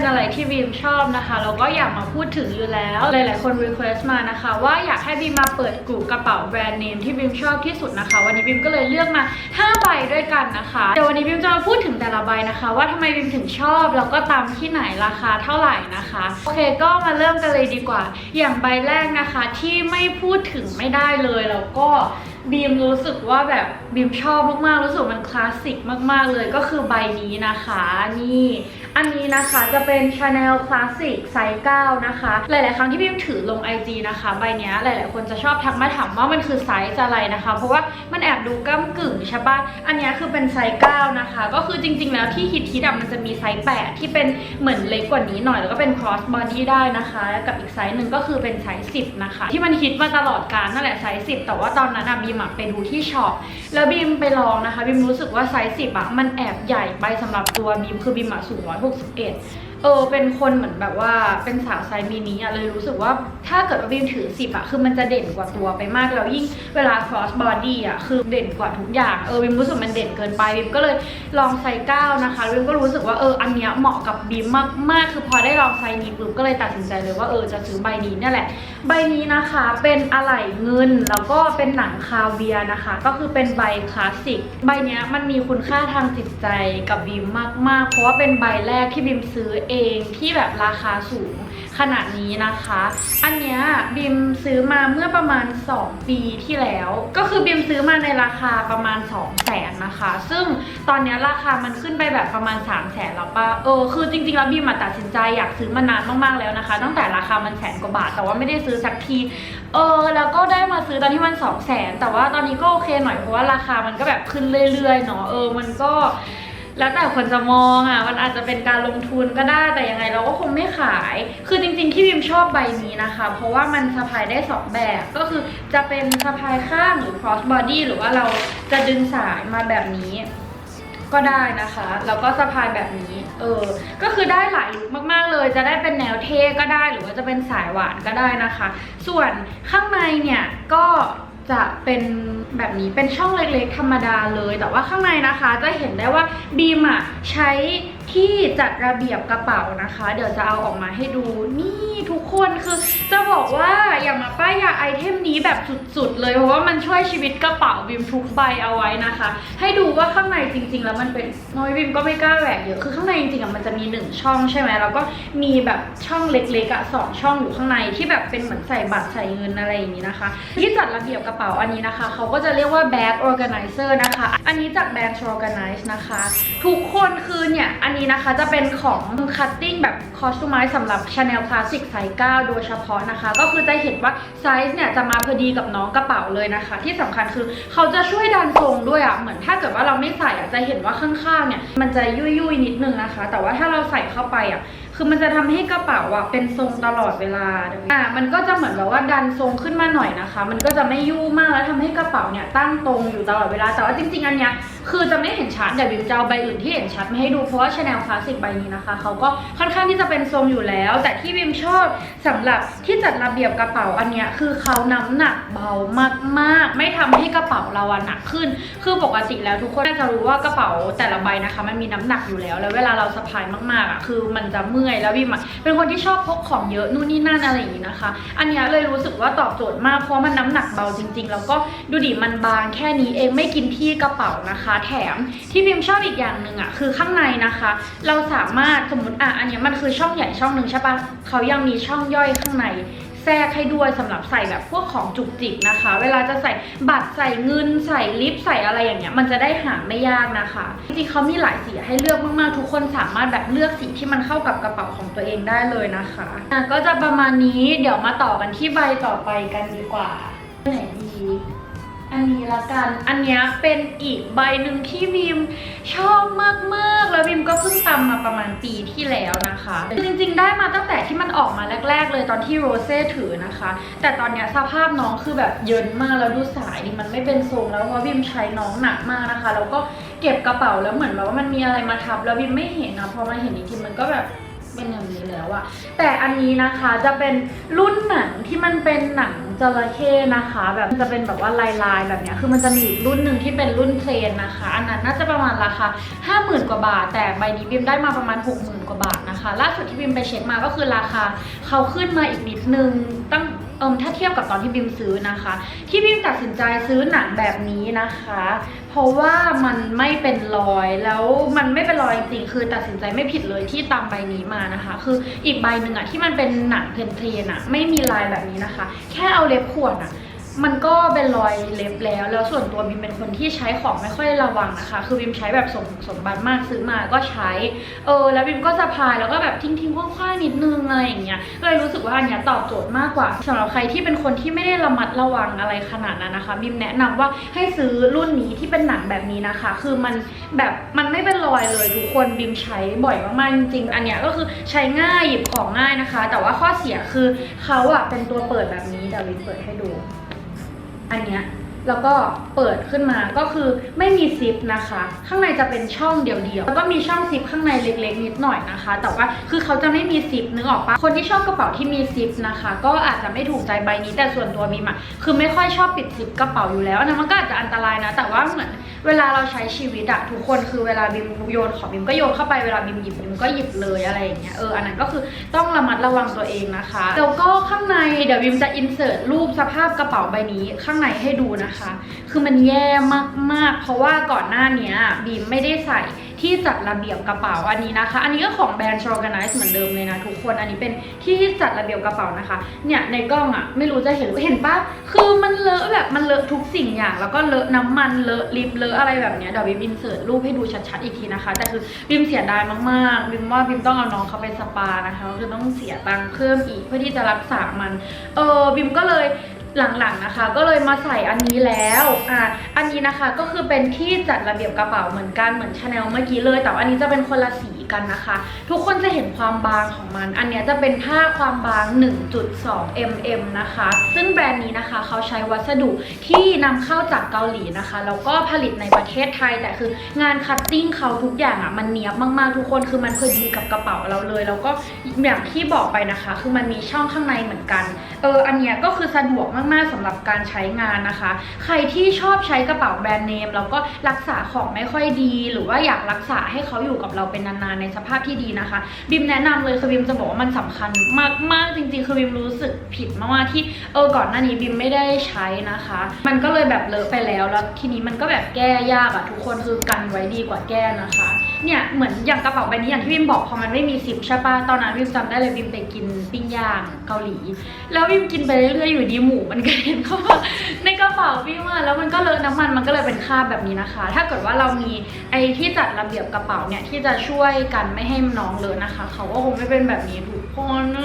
เป็นอะไรที่บิมชอบนะคะแล้วก็อยากมาพูดถึงอยู่แล้ว หลายๆคนรีเควสต์มานะคะ ว่าอยากให้บิมมาเปิดกลุ่มกระเป๋าแบรนด์เนมที่บิมชอบที่สุดนะคะ วันนี้บิมก็เลยเลือกมา5ใบด้วยกันนะคะเดี๋ยววันนี้บิมจะมาพูดถึงแต่ละใบนะคะ ว่าทำไมบิมถึงชอบ แล้วก็ตามที่ไหนราคาเท่าไหร่นะคะโอเคก็มาเริ่มกันเลยดีกว่า อย่างใบแรกนะคะที่ไม่พูดถึงไม่ได้เลยแล้วก็บีมรู้สึกว่าแบบบีมชอบมากๆรู้สึกมันคลาสสิกมากๆเลยก็คือใบนี้นะคะ นี่ อันนี้นะคะจะเป็น Chanel Classic ไซส์9นะคะ หลาย ๆ ครั้งที่บีมถือลง IG นะคะ ใบนี้ยหลาย ๆ คนจะชอบทักมาถามว่ามันคือไซส์อะไรนะคะ เพราะว่ามันแอบดูก้ากึ่งใช่ปะอันนี้คือเป็นไซส์9นะคะ ก็คือจริง ๆ แล้วที่ฮิตฮิตๆอะมันจะมีไซส์8ที่เป็นเหมือนเล็กกว่านี้หน่อย แล้วก็เป็น cross body ได้นะคะกับอีกไซส์หนึ่งก็คือเป็นไซส์10นะคะ ที่มันฮิตมาตลอดกาลนั่นแหละไซส์10แต่ว่าตอนนั้นอะบีมไปดูที่ช็อปแล้วบีมไปลองนะคะบีมรู้สึกว่าไซส์10อะมันแอบใหญ่ไปสำหรับตัวบีมคือบีมสูง hope it's เออเป็นคนเหมือนแบบว่าเป็นสาวไซส์มินิอะเลยรู้สึกว่าถ้าเกิดว่าบีมถือ10อะคือมันจะเด่นกว่าตัวไปมากแล้วยิ่งเวลา cross body อะคือเด่นกว่าทุกอย่างเออบีมรู้สึกมันเด่นเกินไปบีมก็เลยลองไซส์9นะคะบีมก็รู้สึกว่าเอออันเนี้ยเหมาะกับบีมมากๆ คือพอได้ลองไซส์นี้ปุ๊บก็เลยตัดสินใจเลยว่าเออจะซื้อใบนี้นี่แหละ ใบนี้นะคะเป็นอะไหล่เงินแล้วก็เป็นหนังคาเวียนะคะ ก็คือเป็นใบคลาสสิกใบเนี้ยมันมีคุณค่าทางจิตใจกับบีมมากๆ เพราะว่าเป็นใบแรกที่บีมซื้อเองที่แบบราคาสูงขนาดนี้นะคะ อันเนี้ยบีมซื้อมาเมื่อประมาณ 2 ปีที่แล้ว ก็คือบีมซื้อมาในราคาประมาณ 2 0 0แสนนะคะ ซึ่งตอนเนี้ยราคามันขึ้นไปแบบประมาณ 3 0 0แสนแล้วป่ะเออคือจริงๆแล้วบีมมาตัดสินใจอยากซื้อมานานมากๆแล้วนะคะ ตั้งแต่ราคามันแสนกว่าบาท แต่ว่าไม่ได้ซื้อสักทีเออแล้วก็ได้มาซื้อตอนที่มัน 2 0 0แสนแต่ว่าตอนนี้ก็โอเคหน่อยเพราะว่าราคามันก็แบบขึ้นเรื่อยๆเนาะเออมันก็ แล้วแต่คนจะมองอะ มันอาจจะเป็นการลงทุนก็ได้ แต่ยังไงเราก็คงไม่ขาย คือจริงๆที่บิมชอบใบนี้นะคะ เพราะว่ามันสะพายได้สองแบบ ก็คือจะเป็นสะพายข้างหรือ cross body หรือว่าเราจะดึงสายมาแบบนี้ก็ได้นะคะ แล้วก็สะพายแบบนี้ เออ ก็คือได้หลายลุคมากๆเลย จะได้เป็นแนวเท่ก็ได้ หรือว่าจะเป็นสายหวานก็ได้นะคะ ส่วนข้างในเนี่ยก็ จะเป็นแบบนี้เป็นช่องเล็กๆธรรมดาเลย แต่ว่าข้างในนะคะจะเห็นได้ว่าบีมอะใช้ ที่จัดระเบียบกระเป๋านะคะ เดี๋ยวจะเอาออกมาให้ดูนี่ทุกคนคือจะบอกว่าอย่ามาป้ายยาไอเทมนี้แบบสุดๆ เลยเพราะว่ามันช่วยชีวิตกระเป๋าบีมทุกใบเอาไว้นะคะ ให้ดูว่าข้างในจริง ๆ แล้วมันเป็นน้อยบีมก็ไม่กล้าแหวกเยอะคือข้างในจริงๆอะมันจะมีหนึ่งช่องใช่ไหมแล้วก็มีแบบช่องเล็กๆอะสองช่องอยู่ข้างในที่แบบเป็นเหมือนใส่บัตรใส่เงินอะไรอย่างนี้นะคะ ที่จัดระเบียบกระเป๋าอันนี้นะคะเขาก็จะเรียกว่า bag organizer นะคะ อันนี้จากแบรนด์ organize นะคะ ทุกคนคือเนี่ยอันนี้นะคะจะเป็นของคัตติ้งแบบคอสตูมไมสำหรับ Chanel Classic ไซส์9โดยเฉพาะนะคะ ก็คือจะเห็นว่าไซส์เนี่ยจะมาพอดีกับน้องกระเป๋าเลยนะคะ ที่สำคัญคือเขาจะช่วยดันทรงด้วยอะ่ะเหมือนถ้าเกิดว่าเราไม่ใส่อะ่ะจะเห็นว่าข้างๆเนี่ยมันจะยุ่ยๆนิดนึงนะคะ แต่ว่าถ้าเราใส่เข้าไปอะ คือมันจะทำให้กระเป๋าอะเป็นทรงตลอดเวลาอ่ามันก็จะเหมือนแบบว่าดันทรงขึ้นมาหน่อยนะคะ มันก็จะไม่ยุ่มากแล้วทำให้กระเป๋าเนี่ยตั้งตรงอยู่ตลอดเวลา แต่ว่าจริงๆอันเนี้ยคือจะไม่เห็นชัดเดี๋ยวบิวจะเอาใบอื่นที่เห็นชัดมาให้ดูเพราะว่า Chanel Classic ใบนี้นะคะเขาก็ค่อนข้างที่จะเป็นทรงอยู่แล้ว แต่ที่บิมชอบสำหรับที่จัดระเบียบกระเป๋าอันเนี้ยคือเขาน้ำหนักเบามากๆ ไม่ทำให้กระเป๋าเราอะหนักขึ้น คือปกติแล้วทุกคนน่าจะรู้ว่ากระเป๋าแต่ละใบนะคะ มันมีน้ำหนักอยู่แล้ว แล้วเวลาเราสะพายมากๆอะคือมันจะเมื่อยแล้วบิมอะเป็นคนที่ชอบพกของเยอะนู่นนี่นั่นอะไรอย่างนี้นะคะ อันนี้เลยรู้สึกว่าตอบโจทย์มากเพราะมันน้ำหนักเบาจริง ๆ แล้วก็ดูดิมันบางแค่นี้เองไม่กินที่กระเป๋านะคะ แถมที่บิมชอบอีกอย่างหนึ่งอะคือข้างในนะคะ เราสามารถสมมติอะอันนี้มันคือช่องใหญ่ช่องหนึ่งใช่ปะเขายังมีช่องย่อยข้างใน แทรกให้ด้วยสำหรับใส่แบบพวกของจุกจิกนะคะ เวลาจะใส่บัตรใส่เงินใส่ลิปใส่อะไรอย่างเงี้ยมันจะได้หาไม่ยากนะคะ จริงๆเขามีหลายสีให้เลือกมากๆ ทุกคนสามารถแบบเลือกสีที่มันเข้ากับกระเป๋าของตัวเองได้เลยนะคะะก็จะประมาณนี้เดี๋ยวมาต่อกันที่ใบต่อไปกันดีกว่าไหนดี อันนี้ละกัน อันเนี้ยเป็นอีกใบหนึ่งที่บีมชอบมากๆ แล้วบีมก็เพิ่งตำมาประมาณปีที่แล้วนะคะคือจริงๆ ได้มาตั้งแต่ที่มันออกมาแรก ๆ เลยตอนที่โรเซ่ถือนะคะ แต่ตอนเนี้ยสภาพน้องคือแบบเยินมากแล้วดูสายนี่มันไม่เป็นทรงแล้วเพราะบีมใช้น้องหนักมากนะคะ แล้วก็เก็บกระเป๋าแล้วเหมือนแบบว่ามันมีอะไรมาทับ แล้วบีมไม่เห็นนะพอมาเห็นอีกทีมันก็แบบ เป็นอย่างนี้แล้วอะแต่อันนี้นะคะจะเป็นรุ่นหนังที่มันเป็นหนังจระเข้นะคะ แบบจะเป็นแบบว่าลายลายแบบเนี้ยคือมันจะมีอีกรุ่นหนึ่งที่เป็นรุ่นเพลนนะคะ อันนั้นน่าจะประมาณราคา50,000กว่าบาท แต่ใบนี้บิมได้มาประมาณ60,000กว่าบาทนะคะ ล่าสุดที่บิมไปเช็คมาก็คือราคาเขาขึ้นมาอีกนิดนึงตั้ง เอิมถ้าเทียบกับตอนที่บิมซื้อนะคะ ที่บิมตัดสินใจซื้อหนังแบบนี้นะคะ เพราะว่ามันไม่เป็นรอยแล้วมันไม่เป็นรอยจริงคือตัดสินใจไม่ผิดเลยที่ตามใบนี้มานะคะ คืออีกใบหนึ่งอะที่มันเป็นหนังเพนเทนอะไม่มีลายแบบนี้นะคะ แค่เอาเล็บขวดอะ มันก็เป็นรอยเล็บแล้ว แล้วส่วนตัวบิมเป็นคนที่ใช้ของไม่ค่อยระวังนะคะ คือบิมใช้แบบสมสมบัติมากซื้อมาก็ใช้ เออ แล้วบิมก็สะพายแล้วก็แบบทิ้งทิ้งคว้างๆนิดนึงอะไรอย่างเงี้ย ก็เลยรู้สึกว่าอันเนี้ยตอบโจทย์มากกว่าสำหรับใครที่เป็นคนที่ไม่ได้ระมัดระวังอะไรขนาดนั้นนะคะ บิมแนะนำว่าให้ซื้อรุ่นนี้ที่เป็นหนังแบบนี้นะคะ คือมันแบบมันไม่เป็นรอยเลยทุกคนบิมใช้บ่อยมากๆจริงๆอันเนี้ยก็คือใช้ง่ายหยิบของง่ายนะคะ แต่ว่าข้อเสียคือเขาอะเป็นตัวเปิดแบบนี้เดี๋ยวบิมเปิดให้ดู อันเนี้ยแล้วก็เปิดขึ้นมาก็คือไม่มีซิปนะคะ ข้างในจะเป็นช่องเดียวๆแล้วก็มีช่องซิปข้างในเล็กๆ นิดหน่อยนะคะ แต่ว่าคือเขาจะไม่มีซิปนึกออกปะคนที่ชอบกระเป๋าที่มีซิปนะคะ ก็อาจจะไม่ถูกใจใบนี้แต่ส่วนตัวมีมาคือไม่ค่อยชอบปิดซิปกระเป๋าอยู่แล้วนนั้นมันก็อาจจะอันตรายนะ แต่ว่าเหมือนเวลาเราใช้ชีวิตอะทุกคนคือเวลาบิมโยนของบิมก็โยนเข้าไปเวลาบิมหยิบบิมก็หยิบเลยอะไรอย่างเงี้ยเอออันนั้นก็คือต้องระมัดระวังตัวเองนะคะแล้วก็ข้างในเดี๋ยวบิมจะอินเสิร์ตรูปสภาพกระเป๋าใบนี้ข้างในให้ดูนะคะ คือมันแย่มากๆ เพราะว่าก่อนหน้านี้บิมไม่ได้ใส่ ที่จัดระเบียบกระเป๋าอันนี้นะคะ อันนี้ก็ของแบรนด์ Organize เหมือนเดิมเลยนะทุกคน อันนี้เป็นที่จัดระเบียบกระเป๋านะคะ เนี่ยในกล้องอะไม่รู้จะเห็นหรือเห็นปะคือมันเลอะแบบมันเลอะทุกสิ่งอย่าง แล้วก็เลอะน้ำมันเลอะลิปเลอะอะไรแบบเนี้ยเดี๋ยวบิมอินเสิร์ตรูปให้ดูชัดๆอีกทีนะคะ แต่คือบิมเสียดายมากๆบิมว่าบิมต้องเอาน้องเขาไปสปานะคะก็คือต้องเสียตังค์เพิ่มอีกเพื่อที่จะรักษามัน เออบิมก็เลย หลังๆนะคะ ก็เลยมาใส่อันนี้แล้วอะอันนี้นะคะก็คือเป็นที่จัดระเบียบกระเป๋าเหมือนกันเหมือนชาแนลเมื่อกี้เลย แต่อันนี้จะเป็นคนละสีกันนะคะ ทุกคนจะเห็นความบางของมัน อันเนี้ยจะเป็นผ้าความบาง 1.2 mm นะคะ ซึ่งแบรนด์นี้นะคะเขาใช้วัสดุที่นำเข้าจากเกาหลีนะคะแล้วก็ผลิตในประเทศไทย แต่คืองานคัตติ้งเขาทุกอย่างอะมันเนียบมากๆทุกคนคือมันพอดีกับกระเป๋าเราเลย แล้วก็อย่างที่บอกไปนะคะ คือมันมีช่องข้างในเหมือนกันเอออันเนี้ยก็คือสะดวกมากๆสำหรับการใช้งานนะคะ ใครที่ชอบใช้กระเป๋าแบรนด์เนมแล้วก็รักษาของไม่ค่อยดี หรือว่าอยากรักษาให้เขาอยู่กับเราเป็นนานๆในสภาพที่ดีนะคะ บิมแนะนำเลยคือบิมจะบอกว่ามันสำคัญมากๆจริงๆคือบิมรู้สึกผิดมากๆที่เออก่อนหน้านี้บิมไม่ได้ใช้นะคะ มันก็เลยแบบเลอะไปแล้วแล้วทีนี้มันก็แบบแก้ยากอะทุกคนคือกันไว้ดีกว่าแก้นะคะ เนี่ยเหมือนอย่างกระเป๋าใบนี้อย่างที่บิมบอกพอมันไม่มีซิปใช่ปะตอนนั้นบิมจำได้เลยบิมไปกินปิ้งย่างเกาหลี แล้วบิมกินไปเรื่อยๆอยู่ดีหมูมันกระเด็นเข้ามาในกระเป๋าบิมอะแล้วมันก็เลอะน้ำมันมันก็เลยเป็นคราบแบบนี้นะคะ ถ้าเกิดว่าเรามีไอ้ที่จัดระเบียบกระเป๋าเนี่ยที่จะช่วยกันไม่ให้น้องเลอะนะคะ เขาก็คงไม่เป็นแบบนี้ทุกคนเอ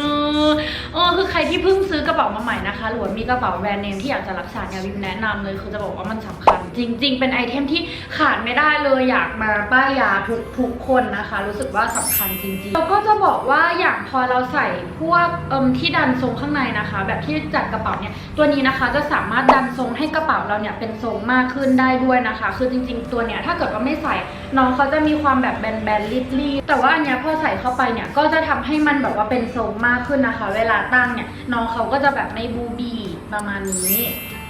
อเออคือใครที่เพิ่งซื้อ ระเป๋ามาใหม่นะคะ หรือว่ามีกระเป๋าแบรนด์เนมที่อยากจะรักษาเนี่ยบิมแนะนำเลยคือจะบอกว่ามันสำคัญ จริง ๆ เป็นไอเทมที่ขาดไม่ได้เลยอยากมาป้ายยาทุกทุกคนนะคะ รู้สึกว่าสำคัญจริงๆเราก็จะบอกว่าอย่างพอเราใส่พวกเอิมที่ดันทรงข้างในนะคะ แบบที่จัดกระเป๋าเนี่ยตัวนี้นะคะจะสามารถดันทรงให้กระเป๋าเราเนี่ยเป็นทรงมากขึ้นได้ด้วยนะคะ คือจริง ๆ ตัวเนี้ยถ้าเกิดว่าไม่ใส่น้องเขาจะมีความแบบแบนๆรีบๆแต่ว่าอันเนี้ยพอใส่เข้าไปเนี่ยก็จะทำให้มันแบบว่าเป็นทรงมากขึ้นนะคะ เวลาตั้งเนี่ยน้องเขาก็จะจะแบบไม่บูบีประมาณนี้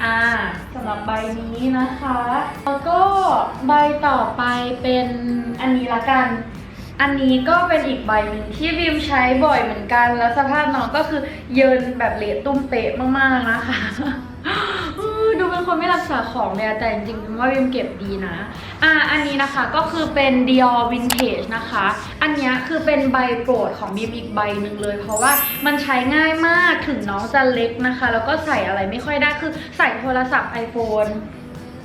อ่าสำหรับใบนี้นะคะ แล้วก็ใบต่อไปเป็นอันนี้ละกัน อันนี้ก็เป็นอีกใบหนึ่งที่วิวใช้บ่อยเหมือนกัน แล้วสภาพน้องก็คือเยินแบบเละตุ้มเป๊ะมากๆนะคะ คนไม่รักษาของเลยอะแต่จริงๆวิวว่าวิวเก็บดีนะ อ่า อันนี้นะคะก็คือเป็น Dior Vintage นะคะ อันนี้คือเป็นใบโปรดของบีมอีกใบหนึ่งเลย เพราะว่ามันใช้ง่ายมากถึงน้องจะเล็กนะคะ แล้วก็ใส่อะไรไม่ค่อยได้คือใส่โทรศัพท์ iPhone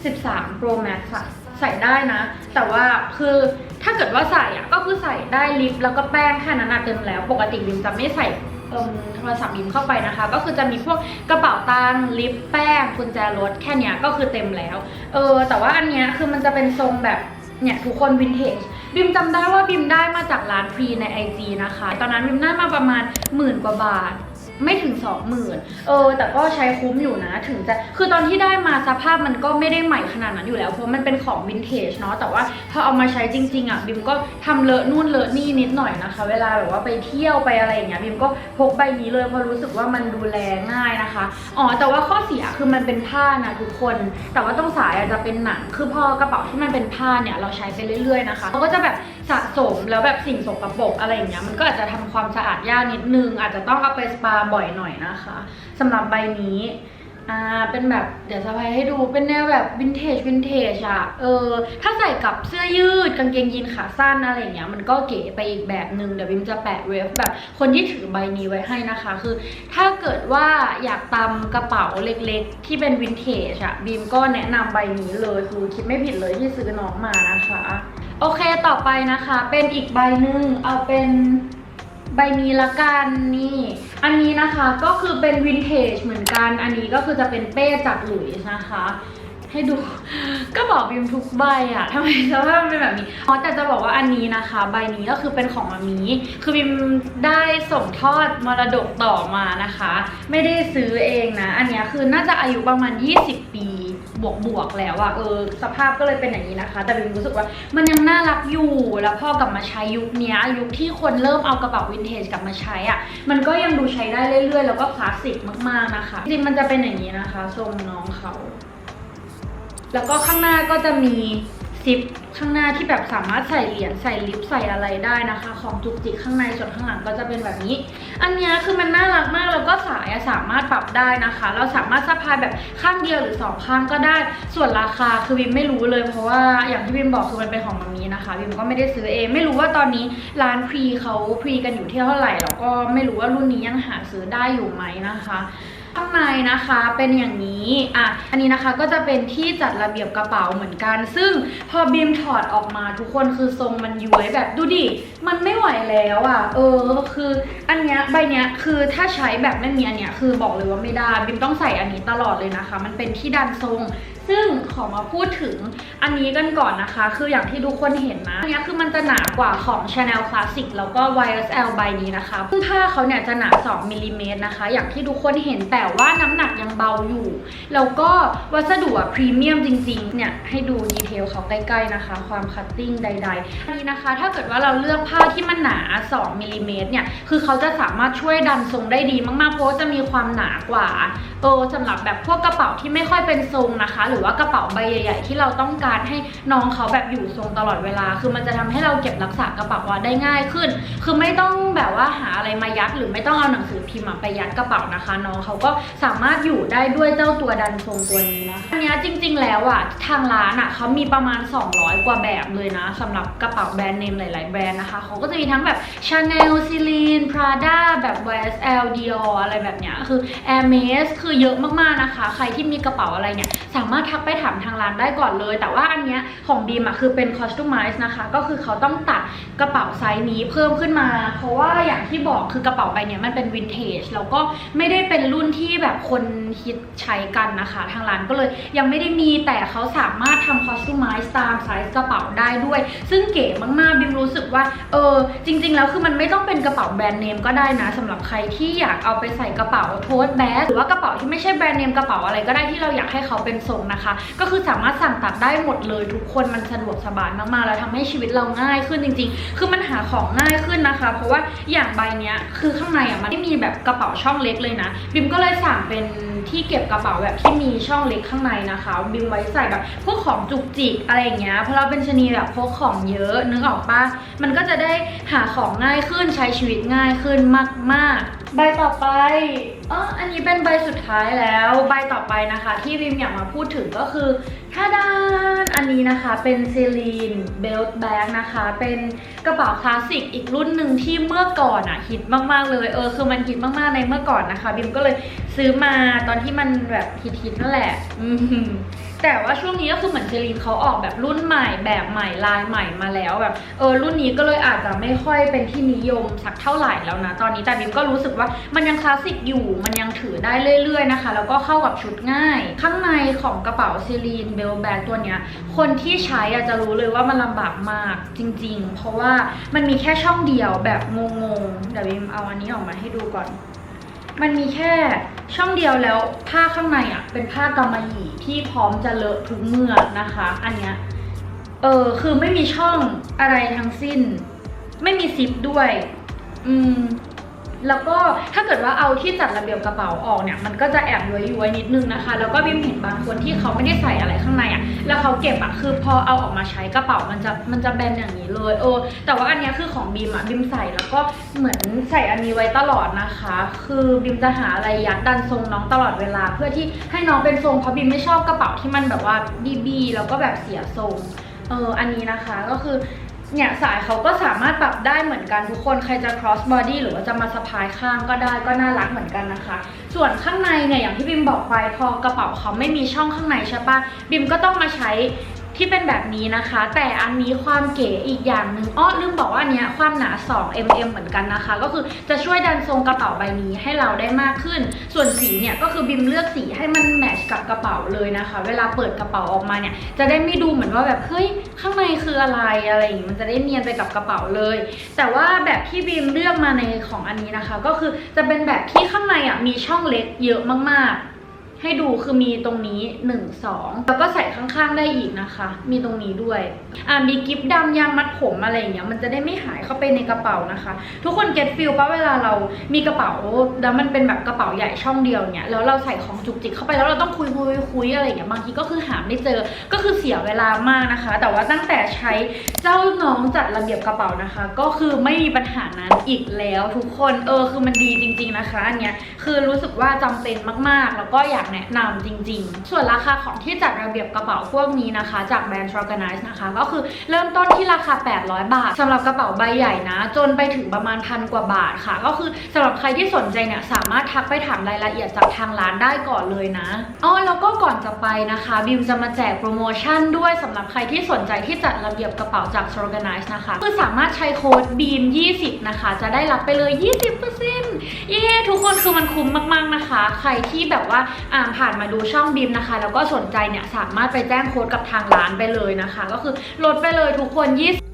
13 Pro Max อะใส่ได้นะ แต่ว่าคือถ้าเกิดว่าใส่อะก็คือใส่ได้ลิปแล้วก็แป้งแค่นั้นอะเต็มแล้ว ปกติบิมจะไม่ใส่ ตรงโทรศัพท์บิมเข้าไปนะคะ ก็คือจะมีพวกกระเป๋าตังค์ลิปแป้งกุญแจรถแค่เนี้ยก็คือเต็มแล้ว เออ แต่ว่าอันเนี้ยคือมันจะเป็นทรงแบบเนี่ยทุกคนวินเทจบิมจำได้ว่าบิมได้มาจากร้านพรีใน IG นะคะ ตอนนั้นบิมได้มาประมาณหมื่นกว่าบาท ไม่ถึงสองหมื่นเออ แต่ก็ใช้คุ้มอยู่นะ ถึงจะ คือตอนที่ได้มาสภาพมันก็ไม่ได้ใหม่ขนาดนั้นอยู่แล้ว เพราะมันเป็นของวินเทจเนาะ แต่ว่าพอเอามาใช้จริงๆอะ บิมก็ทำเลอะนู่นเลอะนี่นิดหน่อยนะคะ เวลาแบบว่าไปเที่ยวไปอะไรอย่างเงี้ย บิมก็พกใบนี้เลยเพราะรู้สึกว่ามันดูแลง่ายนะคะ อ๋อ แต่ว่าข้อเสียคือมันเป็นผ้านะทุกคน แต่ว่าต้องสายอาจจะเป็นหนัง คือพอกระเป๋าที่มันเป็นผ้าเนี่ยเราใช้ไปเรื่อยๆนะคะเราก็จะแบบ สะสมแล้วแบบสิ่งสกปรกอะไรอย่างเงี้ยมันก็อาจจะทำความสะอาดยากนิดนึง อาจจะต้องเอาไปสปาบ่อยหน่อยนะคะสำหรับใบนี้อ่าเป็นแบบเดี๋ยวสะพายให้ดูเป็นแนวแบบวินเทจวินเทจอะเออถ้าใส่กับเสื้อยืดกางเกงยีนขาสั้นอะไรอย่างเงี้ยมันก็เก๋ไปอีกแบบหนึ่งเดี๋ยวบิมจะแปะเวฟแบบคนที่ถือใบนี้ไว้ให้นะคะ คือ ถ้าเกิดว่าอยากตำกระเป๋าเล็กๆ ที่เป็นวินเทจอะบีมก็แนะนำใบนี้เลยคือคิดไม่ผิดเลยที่ซื้อน้องมานะคะ โอเคต่อไปนะคะ เป็นอีกใบหนึ่งเอาเป็นใบนี้ละกันนี่ อันนี้นะคะก็คือเป็นวินเทจเหมือนกัน อันนี้ก็คือจะเป็นเป้จากหลุยส์นะคะ ให้ดู ก็บอกบิมทุกใบอะทำไมสภาพมันเป็นแบบนี้อ๋อแต่จะบอกว่าอันนี้นะคะ ใบนี้ก็คือเป็นของมามีคือบิมได้ส่งทอดมรดกต่อมานะคะ ไม่ได้ซื้อเองนะ อันนี้คือน่าจะอายุประมาณ 20 ปี บวกบวกๆแล้วอะเออ สภาพก็เลยเป็นอย่างนี้นะคะ แต่บิมรู้สึกว่ามันยังน่ารักอยู่แล้วพอกลับมาใช้ยุคนี้ยุคที่คนเริ่มเอากระเป๋าวินเทจกลับมาใช้อะมันก็ยังดูใช้ได้เรื่อยๆ แล้วก็คลาสสิกมากๆนะคะจริงมันจะเป็นอย่างนี้นะคะทรงน้องเขา แล้วก็ข้างหน้าก็จะมี ซิปข้างหน้าที่แบบสามารถใส่เหรียญใส่ลิปใส่อะไรได้นะคะ ของจุกจิกข้างในส่วนข้างหลังก็จะเป็นแบบนี้ อันนี้คือมันน่ารักมากแล้วก็สายสามารถปรับได้นะคะ เราสามารถสะพายแบบข้างเดียวหรือสองข้างก็ได้ ส่วนราคาคือวิมไม่รู้เลย เพราะว่าอย่างที่วิมบอกคือมันเป็นของมามีนะคะวิมก็ไม่ได้ซื้อเองไม่รู้ว่าตอนนี้ร้านพรีเขาพรีกันอยู่ที่เท่าไหร่แล้วก็ไม่รู้ว่ารุ่นนี้ยังหาซื้อได้อยู่ไหมนะคะ ข้างในนะคะเป็นอย่างนี้อะอันนี้นะคะก็จะเป็นที่จัดระเบียบกระเป๋าเหมือนกัน ซึ่งพอบีมถอดออกมาทุกคนคือทรงมันย้วยแบบดูดิ มันไม่ไหวแล้วอะ เออคืออันเนี้ยใบเนี้ยคือถ้าใช้แบบไม่มีอันเนี้ยคือบอกเลยว่าไม่ได้บีมต้องใส่อันนี้ตลอดเลยนะคะ มันเป็นที่ดันทรง ซึ่งขอมาพูดถึงอันนี้กันก่อนนะคะ คืออย่างที่ทุกคนเห็นนะอันเนี้ยคือมันจะหนากว่าของ Chanel Classic แล้วก็ YSL ใบนี้นะคะซึ่งผ้าเขาเนี่ยจะหนา 2มิลลิเมตรนะคะ อย่างที่ทุกคนเห็นแต่ว่าน้ำหนักยังเบาอยู่ แล้วก็วัสดุอะพรีเมียมจริงๆ เนี่ย ให้ดูดีเทลเขาใกล้ๆนะคะ ความคัตติ้งใดๆอันนี้นะคะ ถ้าเกิดว่าเราเลือกผ้าที่มันหนา 2มิลลิเมตรเนี่ย คือเขาจะสามารถช่วยดันทรงได้ดีมากๆ เพราะว่าจะมีความหนากว่าเออสำหรับแบบพวกกระเป๋าที่ไม่ค่อยเป็นทรงนะคะหรือว่ากระเป๋าใบใหญ่ ๆ ที่เราต้องการให้น้องเขาแบบอยู่ทรงตลอดเวลา คือมันจะทำให้เราเก็บรักษากระเป๋าได้ง่ายขึ้น คือไม่ต้องแบบว่าหาอะไรมายัด หรือไม่ต้องเอาหนังสือพิมพ์ไปยัดกระเป๋านะคะ น้องเขาก็สามารถอยู่ได้ด้วยเจ้าตัวดันทรงตัวนี้นะอันนี้จริง ๆ แล้วอะทางร้านอะเขามีประมาณ 200 กว่าแบบเลยนะสำหรับกระเป๋าแบรนด์เนมหลาย ๆ แบรนด์นะคะเขาก็จะมีทั้งแบบ Chanel Celine Prada แบบ YSL Dior อะไรแบบเนี้ยคือ Hermes คือเยอะมากๆนะคะ ใครที่มีกระเป๋าอะไรเนี่ยสามารถทักไปถามทางร้านได้ก่อนเลย แต่ว่าอันเนี้ยของบีมอะคือเป็น customize นะคะ ก็คือเขาต้องตัดกระเป๋าไซส์นี้เพิ่มขึ้นมา เพราะว่าอย่างที่บอกคือกระเป๋าใบเนี้ยมันเป็นวินเทจแล้วก็ไม่ได้เป็นรุ่นที่แบบคนฮิตใช้กันนะคะ ทางร้านก็เลยยังไม่ได้มีแต่เขาสามารถทำ customize ตามไซส์กระเป๋าได้ด้วย ซึ่งเก๋มากๆบิมรู้สึกว่าเออจริง ๆ แล้วคือมันไม่ต้องเป็นกระเป๋าแบรนด์เนมก็ได้นะสำหรับใครที่อยากเอาไปใส่กระเป๋าโทสแบกหรือว่ากระเป๋าที่ไม่ใช่แบรนด์เนมกระเป๋าอะไรก็ได้ที่เราอยากให้เขาเป็นทรงนะคะ ก็คือสามารถสั่งตัดได้หมดเลย ทุกคนมันสะดวกสบายมากๆ แล้วทำให้ชีวิตเราง่ายขึ้นจริง ๆ คือมันหาของง่ายขึ้นนะคะ เพราะว่าอย่างใบเนี้ยคือข้างในอะมันไม่มีแบบกระเป๋าช่องเล็กเลยนะ บิมก็เลยสั่งเป็น ที่เก็บกระเป๋าแบบที่มีช่องเล็กข้างในนะคะบิมไว้ใส่แบบพวกของจุกจิกอะไรอย่างเงี้ยเพราะเราเป็นชนีแบบพกของเยอะนึกออกปะมันก็จะได้หาของง่ายขึ้นใช้ชีวิตง่ายขึ้นมากๆใบต่อไปอ๋ออันนี้เป็นใบสุดท้ายแล้ว ใบต่อไปนะคะ ที่วิมอยากมาพูดถึงก็คือ ท่าดานอันนี้นะคะเป็นเซรีนเบลต์แบ็กนะคะ เป็นกระเป๋าคลาสสิกอีกรุ่นหนึ่งที่เมื่อก่อนอะฮิตมากๆเลยเออคือมันฮิตมากๆในเมื่อก่อนนะคะ บิมก็เลยซื้อมาตอนที่มันแบบฮิตๆนั่นแหละอื แต่ว่าช่วงนี้ก็คือเหมือนเซรีนเขาออกแบบรุ่นใหม่แบบใหม่ลายใหม่มาแล้วแบบเออรุ่นนี้ก็เลยอาจจะไม่ค่อยเป็นที่นิยมสักเท่าไหร่แล้วนะ ตอนนี้แต่บิมก็รู้สึกว่ามันยังคลาสสิกอยู่ มันยังถือได้เรื่อยๆนะคะแล้วก็เข้ากับชุดง่าย ข้างในของกระเป๋าเซรีนเบลแบกตัวเนี้ยคนที่ใช้อาจจะรู้เลยว่ามันลำบากมากจริง ๆ เพราะว่ามันมีแค่ช่องเดียวแบบงงๆเดี๋ยวบิมเอาอันนี้ออกมาให้ดูก่อน มันมีแค่ช่องเดียวแล้วผ้าข้างในอะเป็นผ้ากำมะหยี่ที่พร้อมจะเลอะทุกเมื่อนะคะ อันเนี้ยเออคือไม่มีช่องอะไรทั้งสิ้น ไม่มีซิปด้วย อืม แล้วก็ถ้าเกิดว่าเอาที่จัดระเบียบกระเป๋าออกเนี่ยมันก็จะแอบย้วยๆนิดนึงนะคะ แล้วก็บิมเห็นบางคนที่เขาไม่ได้ใส่อะไรข้างในอะ่ะแล้วเขาเก็บอะ่ะคือพอเอาออกมาใช้กระเป๋ามันจะมันจะแบนอย่างนี้เลยเออแต่ว่าอันนี้คือของบิมอะ่ะบิมใส่แล้วก็เหมือนใส่อันนี้ไว้ตลอดนะคะ คือบิมจะหาอะไรยัดดันทรงน้องตลอดเวลา เพื่อที่ให้น้องเป็นทรงเพราะบิมไม่ชอบกระเป๋าที่มันแบบว่าบีบีแล้วก็แบบเสียทรงเอออันนี้นะคะก็คือ เนี่ยสายเขาก็สามารถปรับได้เหมือนกันทุกคนใครจะ cross body หรือว่าจะมาสะพายข้างก็ได้ก็น่ารักเหมือนกันนะคะ ส่วนข้างในเนี่ยอย่างที่บิมบอกไปพอกระเป๋าเขาไม่มีช่องข้างในใช่ปะบิมก็ต้องมาใช้ ที่เป็นแบบนี้นะคะ แต่อันนี้ความเก๋อีกอย่างหนึ่งอ้อลืมบอกว่าอันเนี้ยความหนา 2 mm เหมือนกันนะคะ ก็คือจะช่วยดันทรงกระเป๋าใบนี้ให้เราได้มากขึ้น ส่วนสีเนี่ยก็คือบิมเลือกสีให้มันแมทช์กับกระเป๋าเลยนะคะ เวลาเปิดกระเป๋าออกมาเนี่ยจะได้ไม่ดูเหมือนว่าแบบเฮ้ยข้างในคืออะไรอะไรอย่างงี้มันจะได้เนียนไปกับกระเป๋าเลย แต่ว่าแบบที่บีมเลือกมาในของอันนี้นะคะ ก็คือจะเป็นแบบที่ข้างในอะมีช่องเล็กเยอะมากๆ ให้ดูคือมีตรงนี้1 2 แล้วก็ใส่ข้างๆได้อีกนะคะ มีตรงนี้ด้วยอ่ามีกิฟต์ดำยางมัดผมอะไรอย่างเงี้ยมันจะได้ไม่หายเข้าไปในกระเป๋านะคะ ทุกคนเก็ตฟิลป่ะเวลาเรามีกระเป๋า แล้วมันเป็นแบบกระเป๋าใหญ่ช่องเดียวเนี่ยแล้วเราใส่ของจุกจิกเข้าไปแล้วเราต้องคุยคุยคุยอะไรอย่างเงี้ยบางทีก็คือหาไม่เจอก็คือเสียเวลามากนะคะ แต่ว่าตั้งแต่ใช้เจ้าน้องจัดระเบียบกระเป๋านะคะ ก็คือไม่มีปัญหานั้นอีกแล้ว ทุกคนเออคือมันดีจริง ๆนะคะอันเนี้ยคือรู้สึกว่าจำเป็นมากๆ แล้วก็อยากแนะนำจริง ๆ ส่วนราคาของที่จัดระเบียบกระเป๋าพวกนี้นะคะ จากแบรนด์ Organize นะคะ ก็คือเริ่มต้นที่ราคา 800 บาทสำหรับกระเป๋าใบใหญ่นะ จนไปถึงประมาณพันกว่าบาทค่ะ ก็คือสำหรับใครที่สนใจเนี่ยสามารถทักไปถามรายละเอียดจากทางร้านได้ก่อนเลยนะอ๋อแล้วก็ก่อนจะไปนะคะบิมจะมาแจกโปรโมชั่นด้วยสำหรับใครที่สนใจที่จัดระเบียบกระเป๋าจาก Organize นะคะคือสามารถใช้โค้ด BEAM 20นะคะ จะได้รับไปเลย 20%เย้ทุกคนคือมันคุ้มมาก ๆนะคะ ใครที่แบบว่าอ่าผ่านมาดูช่องบีมนะคะ แล้วก็สนใจเนี่ยสามารถไปแจ้งโค้ดกับทางร้านไปเลยนะคะ ก็คือลดไปเลยทุกคน20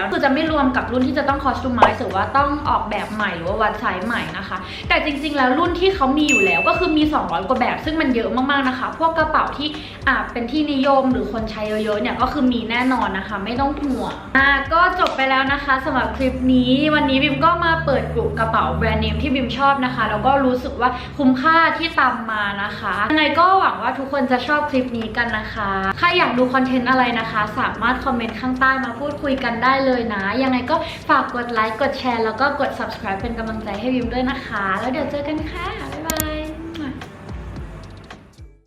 แล้วคือจะไม่รวมกับรุ่นที่จะต้องคอสตูมไมซ์หรือว่าต้องออกแบบใหม่หรือว่าวัดไซส์ใหม่นะคะ แต่จริงๆ แล้วรุ่นที่เขามีอยู่แล้วก็คือมี 200 กว่าแบบ ซึ่งมันเยอะมากๆนะคะ พวกกระเป๋าที่อ่าเป็นที่นิยมหรือคนใช้เยอะๆเนี่ยก็คือมีแน่นอนนะคะ ไม่ต้องห่วงอ่าก็จบไปแล้วนะคะสำหรับคลิปนี้วันนี้บิมก็มาเปิดกลุ่มกระเป๋าแบรนด์เนมที่บิมชอบนะคะแล้วก็รู้สึกว่าคุ้มค่าที่ตามมานะคะยังไงก็หวังว่าทุกคนจะชอบคลิปนี้กันนะคะ ใครอยากดูคอนเทนต์อะไรนะคะ สามารถคอมเมนต์ข้างใต้มาพูดคุยกันได้เลยนะ ยังไงก็ฝากกดไลค์กดแชร์แล้วก็กด subscribe เป็นกำลังใจให้วิมด้วยนะคะ แล้วเดี๋ยวเจอกันค่ะ